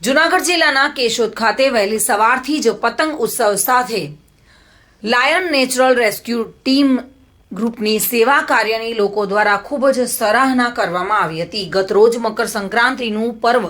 જુનાગઢ જિલ્લાના કેશોદ ખાતે વહેલી સવારથી જ પતંગ ઉત્સવ સાથે લાયન નેચરલ રેસ્ક્યુ ટીમ ગ્રુપની સેવા કાર્યની લોકો દ્વારા ખૂબ જ સરાહના કરવામાં આવી હતી. ગત રોજ મકર સંક્રાંતિનું પર્વ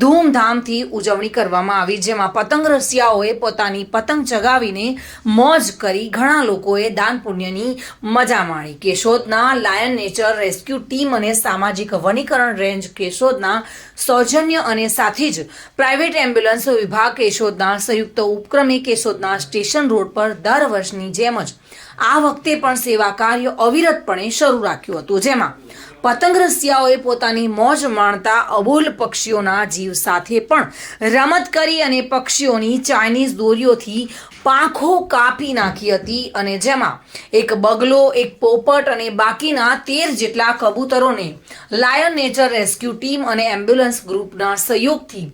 ધૂમધામથી ઉજવણી કરવામાં આવી, જેમાં પતંગ રસિયાઓએ પોતાની પતંગ ચગાવીને મોજ કરી ઘણા લોકોએ દાન પુણ્યની મજા માણી. કેશોદના લાયન નેચર રેસ્ક્યુ ટીમ અને સામાજિક વનીકરણ રેન્જ કેશોદના સૌજન્ય અને સાથે જ પ્રાઇવેટ એમ્બ્યુલન્સ વિભાગ કેશોદના સંયુક્ત ઉપક્રમે કેશોદના સ્ટેશન રોડ પર દર વર્ષની જેમ જ આ વખતે પણ સેવા કાર્ય અવિરતપણે શરૂ રાખ્યું હતું, જેમાં પતંગ રસિયાઓએ પોતાની મોજ માણતા અબોલ પક્ષીઓના જીવ સાથે પણ રમત કરી અને પક્ષીઓની ચાઇનીઝ દોરીઓથી પાંખો કાપી નાખી હતી અને જેમાં એક બગલો, એક પોપટ અને બાકીના તેર જેટલા કબૂતરોને લાયન નેચર રેસ્ક્યુ ટીમ અને એમ્બ્યુલન્સ ગ્રુપના સહયોગથી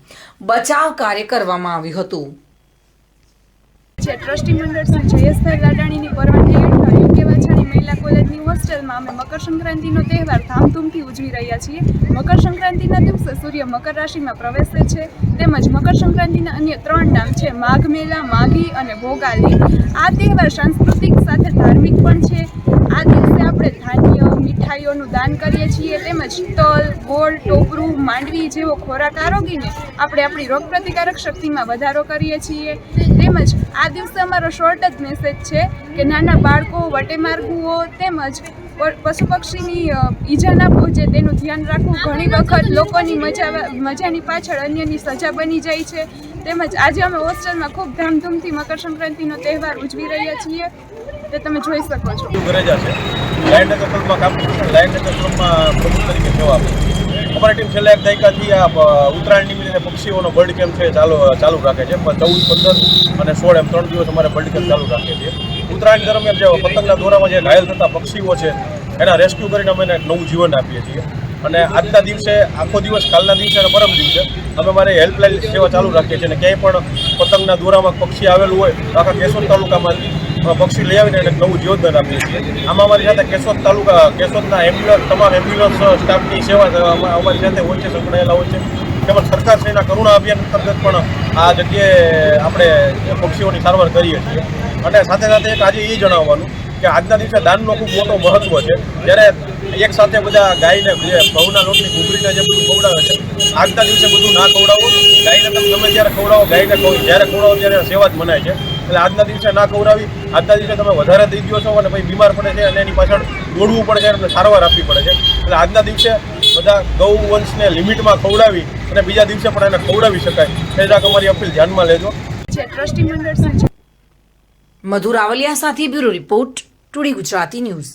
બચાવ કાર્ય કરવામાં આવ્યું હતું. છે ટ્રસ્ટી મંડળ શ્રી જયેશભાઈ લાડાણીની પરવાનગી હેઠળ યુકે વાછાણી મહિલા કોલેજની હોસ્ટેલમાં અમે મકર સંક્રાંતિનો તહેવાર ધામધૂમથી ઉજવી રહ્યા છીએ. મકર સંક્રાંતિના દિવસે સૂર્ય મકર રાશિમાં પ્રવેશે છે. તેમજ મકર સંક્રાંતિના અન્ય ત્રણ નામ છે, માઘ મેલા, માઘી અને ભોગાલી. આ તહેવાર સાંસ્કૃતિક સાથે ધાર્મિક પણ છે આ દિવસે આપણે ધાન્ય મીઠાઈઓનું દાન કરીએ છીએ તેમજ તલ, ગોળ, ટોપરું, માંડવી જેવો ખોરાક આરોગીને આપણે આપણી રોગપ્રતિકારક શક્તિમાં વધારો કરીએ છીએ. તેમજ આ દિવસે અમારો શોર્ટ જ મેસેજ છે કે નાના બાળકો, વટેમાર્ગુઓ તેમજ પશુ પક્ષીની ઈજા ના પહોંચે તેનું ધ્યાન રાખવું. ઘણી વખત લોકોની મજા મજાની પાછળ અન્યની સજા બની જાય છે. તેમજ આજે અમે હોસ્ટેલમાં ખૂબ ધામધૂમથી મકર સંક્રાંતિનો તહેવાર ઉજવી રહ્યા છીએ. તે તમે જોઈ શકો છો. ગરેજા છે. લાઇટ નેચર કામ લાયન નેચર પ્રમુખ તરીકે સેવા આપે અમારી ટીમ છેલ્લા એક દાયકાથી આ ઉત્તરાયણ નિમિત્તે પક્ષીઓનો બર્ડ કેમ્પ છે ચાલુ ચાલુ રાખે છે. ચૌદ, પંદર અને સોળ એમ ત્રણ દિવસ અમારે બર્ડ કેમ્પ ચાલુ રાખીએ છીએ ઉત્તરાયણ દરમિયાન જે પતંગના દોરામાં જે ઘાયલ થતા પક્ષીઓ છે, એના રેસ્ક્યુ કરીને અમે નવું જીવન આપીએ છીએ. અને આજના દિવસે, આખો દિવસ કાલના દિવસે અને પરમ દિવસે અમે મારી હેલ્પલાઇન સેવા ચાલુ રાખીએ છીએ. અને ક્યાંય પણ પતંગના દોરામાં પક્ષી આવેલું હોય, તો આખા કેશોદ તાલુકામાંથી પક્ષી લઈ આવીને એને નવું જીવનદાન આપીએ છીએ. આમાં અમારી સાથે કેશોદ તાલુકા, કેશોદના એમ્બ્યુલન્સ તમામ એમ્બ્યુલન્સ સ્ટાફની સેવા અમારી સાથે હોય છે, સંકળાયેલા હોય છે. તેમજ સરકાર શ્રીના કરુણા અભિયાન અંતર્ગત પણ આ જગ્યાએ આપણે પક્ષીઓની સારવાર કરીએ છીએ. અને સાથે સાથે એક આજે એ જણાવવાનું કે આજના દિવસે દાનનો ખૂબ મોટો મહત્વ છે. જ્યારે એક સાથે બધા ગાયને, જે ઘઉંના લોટની ઘૂઘરીને જે બધું ખવડાવે છે, આજના દિવસે બધું ના ખવડાવો. ગાયને તમે ગમે ત્યારે ખવડાવો, ગાયને જ્યારે ખવડાવો ત્યારે સેવા જ મનાય છે. એટલે આજના દિવસે ના ખવડાવી આજના દિવસે તમે વધારે થઈ ગયો છો અને પછી બીમાર પડે છે અને એની પાછળ દોડવું પડે છે અને સારવાર આપવી પડે છે. એટલે આજના દિવસે બધા ગૌ વંશને લિમિટમાં ખવડાવી અને બીજા દિવસે પણ એને ખવડાવી શકાય. એ જરાક અમારી અપીલ. ધ્યાનમાં લેજો. મધુર આવલિયા સાથે bureau report two D Gujarati news.